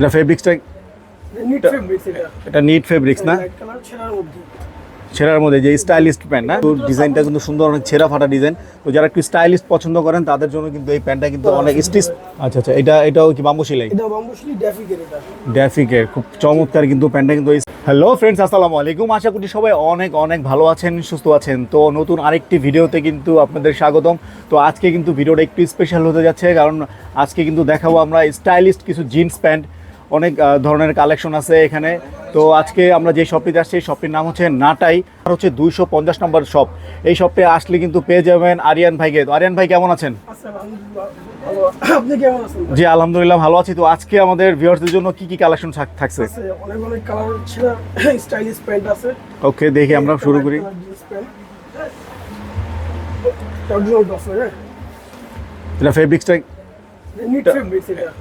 এটা ফেব্রিক্সটা এটা। NEET fabrics না? ছেঁড়ার মধ্যে। যে স্টাইলিস্ট প্যান্ট না? তো ডিজাইনটা কিন্তু সুন্দর অনেক ছেঁড়া ফাটা ডিজাইন তো যারা একটু স্টাইলিস্ট পছন্দ করেন তাদের জন্য কিন্তু এই প্যান্টটা কিন্তু অনেক স্টিচ আচ্ছা আচ্ছা এটা এটাও কি বাম্বু সেলাই? ড্যাফিকের খুব চমৎকার কিন্তু প্যান্টটা কিন্তু হ্যালো ফ্রেন্ডস আসসালামু আলাইকুম। আশা করি সবাই অনেক অনেক ভালো আছেন সুস্থ আছেন। তো নতুন আরেকটি ভিডিওতে কিন্তু আপনাদের স্বাগতম। তো আজকে কিন্তু ভিডিওটা একটু স্পেশাল হতে যাচ্ছে কারণ আজকে কিন্তু দেখাবো আমরা স্টাইলিস্ট কিছু জিন্স প্যান্ট অনেক ধরনের কালেকশন আছে এখানে। তো আজকে আমরা যে শপটিতে আসছি এই শপটির নাম হচ্ছে নাটাই আর হচ্ছে দুইশো পঞ্চাশ নম্বর শপ এই শপে আসলে কিন্তু পেয়ে যাবেন আরিয়ান ভাইকে। তো আরিয়ান ভাই কেমন আছেন? জি আলহামদুলিল্লাহ ভালো আছি। তো আজকে আমাদের ভিউয়ার্সদের জন্য কি কি কালেকশন থাকছে? অনেক অনেক কালার স্টাইলিশ প্যান্ট আছে। ওকে দেখি আমরা শুরু করি। হ্যাঁ। এটা ফেব্রিক্সটা এটা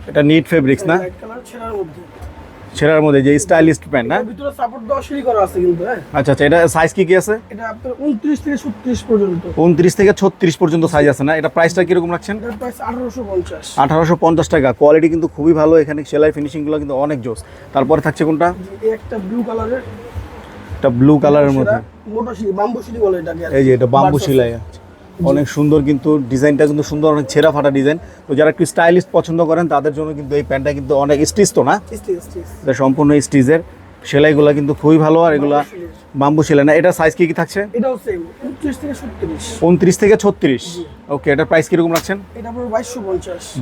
এটা। নিট ফেব্রিক্স না? ছেঁড়ার মধ্যে। যে স্টাইলিস্ট প্যান্ট না? ভিতরে সাপোর্ট করা আছে কিন্তু হ্যাঁ। আচ্ছা আচ্ছা এটা সাইজ কি কি আছে? এটা আপনার উনত্রিশ থেকে ছত্রিশ পর্যন্ত। উনত্রিশ থেকে ছত্রিশ পর্যন্ত সাইজ আছে না? এটা প্রাইসটা কীরকম রাখছেন? এটার প্রাইস আঠারোশো পঞ্চাশ। আঠারোশো পঞ্চাশ টাকা। কোয়ালিটি কিন্তু খুবই ভালো এখানে সেলাই ফিনিশিংগুলো কিন্তু অনেক জোস। তারপরে থাকছে কোনটা? একটা ব্লু কালারের এটা ব্লু কালারের মধ্যে। মোটা বাম্বু বলে এটাকে এই যে এটা বাম্বু অনেক সুন্দর কিন্তু ডিজাইনটা কিন্তু সুন্দর অনেক ছেঁড়া ফাটা ডিজাইন। তো যারা একটু স্টাইলিস্ট পছন্দ করেন তাদের জন্য কিন্তু এই প্যান্টটা কিন্তু অনেক স্টিচ তো না। এটা সম্পূর্ণ স্টিচের। সেলাইগুলো কিন্তু খুবই ভালো আর এগুলা বাম্বু সেলাই। না। এটা সাইজ কি কি থাকছে? এটাও সেম উনত্রিশ থেকে ছত্রিশ। উনত্রিশ থেকে ছত্রিশ। ওকে এটার প্রাইস কীরকম রাখছেন? এটা পড়বে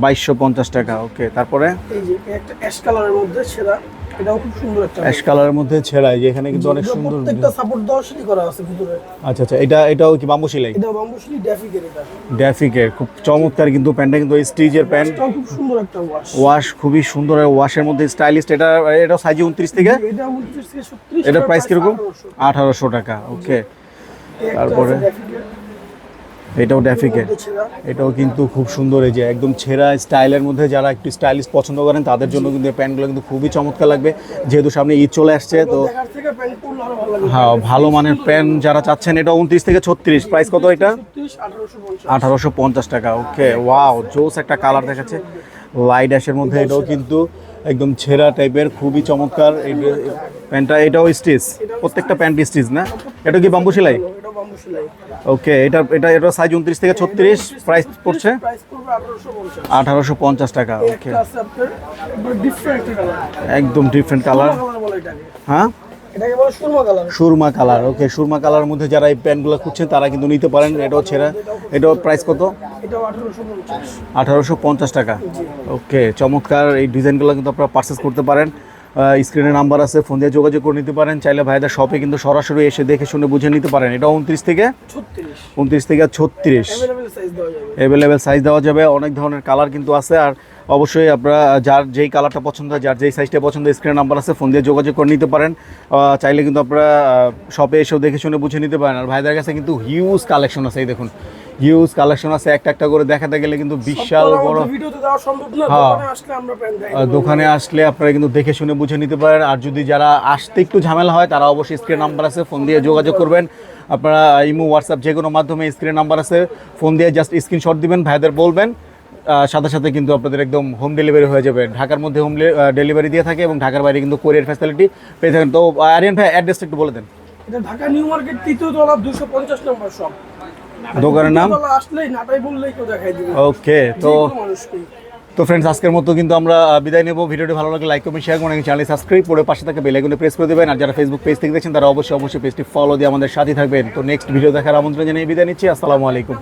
বাইশশো পঞ্চাশ। টাকা ওকে। তারপরে? এই যে একটা অ্যাশ কালারের মধ্যে সেরা। এটাও খুব সুন্দর একটা অ্যাশ কালারের মধ্যে ছেঁড়াই যে এখানে কিন্তু অনেক সুন্দর প্রত্যেকটা সাপোর্ট দেওয়া করা আছে ভিতরে। আচ্ছা আচ্ছা এটা এটাও কি বাম্বু সেলাই? এটা বাম্বু সিঁড়ি ড্যাফিকের এটা। ড্যাফিকের খুব চমৎকার কিন্তু প্যান্টটা কিন্তু স্টিচের প্যান্ট। খুব সুন্দর একটা ওয়াশ ওয়াশ খুবই সুন্দর ওয়াশের মধ্যে স্টাইলিস্ট এটা এটা সাইজ উনত্রিশ থেকে? এটা উনত্রিশ থেকে ছত্রিশ এটার প্রাইস কীরকম? আঠারোশো। টাকা ওকে তারপরে? এটাও ড্যাফিকের এটাও কিন্তু খুব সুন্দর এই যে একদম ছেঁড়া স্টাইলের মধ্যে যারা একটু স্টাইলিশ পছন্দ করেন, তাদের জন্য কিন্তু এই প্যান্টগুলো কিন্তু খুবই চমৎকার লাগবে। যেহেতু সামনে ঈদ চলে আসছে, তো হ্যাঁ ভালো মানের প্যান্ট যারা চাচ্ছেন এটা উনত্রিশ থেকে ছত্রিশ। প্রাইস কত এটা? আঠারোশো পঞ্চাশ টাকা, ওকে, ওয়াও, জোস একটা কালার দেখাচ্ছে। লাইট অ্যাশের মধ্যে এটাও কিন্তু একদম ছেঁড়া টাইপের, খুবই চমৎকার। প্যান্টটা, এটাও স্টিচ, প্রত্যেকটা প্যান্ট স্টিচ না? এটা কি বাম্বু সেলাই? ওকে এটা এটা এটা সাইজ উনত্রিশ থেকে ছত্রিশ প্রাইস পড়ছে? প্রাইস পড়বে আঠারোশো পঞ্চাশ। আঠারোশো পঞ্চাশ টাকা ওকে। ডিফারেন্ট কালার একদম ডিফারেন্ট কালার কালার হ্যাঁ? এটাকে বলে সুরমা কালার সুরমা কালার ওকে সুরমা কালারের মধ্যে যারা এই প্যান্টগুলো খুঁজছেন তারা কিন্তু নিতে পারেন এটাও ছেঁড়া। এটাও প্রাইস কত? আঠারোশো পঞ্চাশ। টাকা। ওকে চমৎকার এই ডিজাইনগুলো কিন্তু আপনারা পারচেস করতে পারেন। স্ক্রিনে নাম্বার আছে ফোন দিয়ে যোগাযোগ করে নিতে পারেন। চাইলে ভাইদের শপে কিন্তু সরাসরি এসে দেখে শুনে বুঝে নিতে পারেন। এটা উনত্রিশ থেকে? উনত্রিশ থেকে ছত্রিশ। অ্যাভেলেবেল সাইজ দেওয়া যাবে। অ্যাভেলেবেল সাইজ দেওয়া যাবে। অনেক ধরনের কালার কিন্তু আছে। আর অবশ্যই আপনারা যার যেই কালারটা পছন্দ হয় যার যেই সাইজটা পছন্দ স্ক্রিনে নাম্বার আছে ফোন দিয়ে যোগাযোগ করে নিতে পারেন। চাইলে কিন্তু আপনারা শপে এসেও দেখে শুনে বুঝে নিতে পারেন। আর ভাইদের কাছে কিন্তু হিউজ কালেকশন আছে এই দেখুন। হিউজ কালেকশন আছে একটা একটা করে দেখাতে গেলে কিন্তু বিশাল বড় ভিডিওতে দেওয়া সম্ভব না হ্যাঁ। দোকানে আসলে আমরা প্যান্ট দেই দোকানে আসলে আপনারা কিন্তু দেখে শুনে বুঝে নিতে পারেন। আর যদি যারা আসতে একটু ঝামেলা হয় তারা অবশ্যই স্ক্রিন নাম্বার আছে ফোন দিয়ে যোগাযোগ করবেন। আপনারা ইমো হোয়াটসঅ্যাপ যে কোনো মাধ্যমে স্ক্রিন নাম্বার আছে ফোন দিয়ে জাস্ট স্ক্রিনশট দিবেন ভাইদের বলবেন। সাথে সাথে কিন্তু আপনাদের একদম হোম ডেলিভারি হয়ে যাবে। ঢাকার মধ্যে হোম ডেলিভারি দিয়ে থাকে এবং ঢাকার বাইরে কিন্তু কোরিয়ার ফ্যাসিলিটি পেয়ে থাকেন। তো আরিয়ান ভাই অ্যাড্রেসটা একটু বলে দেন। এটা ঢাকা নিউ মার্কেট তৃতীয় তলা দুশো পঞ্চাশ নম্বর শপ দোকানের নাম? ওকে তো তো ফ্রেন্ডস আজকের মতো কিন্তু আমরা বিদায় নেব। ভিডিওটি ভালো লাগলে লাইক কমেন্ট শেয়ার করুন চ্যানেল সাবস্ক্রাইব করে পাশে থাকে বেল আইকনে প্রেস করে দেবেন। আর যারা ফেসবুক পেজ থেকে দেখছেন তারা অবশ্যই অবশ্যই পেজটি ফলো দিয়ে আমাদের সাথে থাকবেন। তো নেক্সট ভিডিও দেখার আমন্ত্রণ জানিয়ে বিদায় নিচ্ছি। আসসালামু আলাইকুম।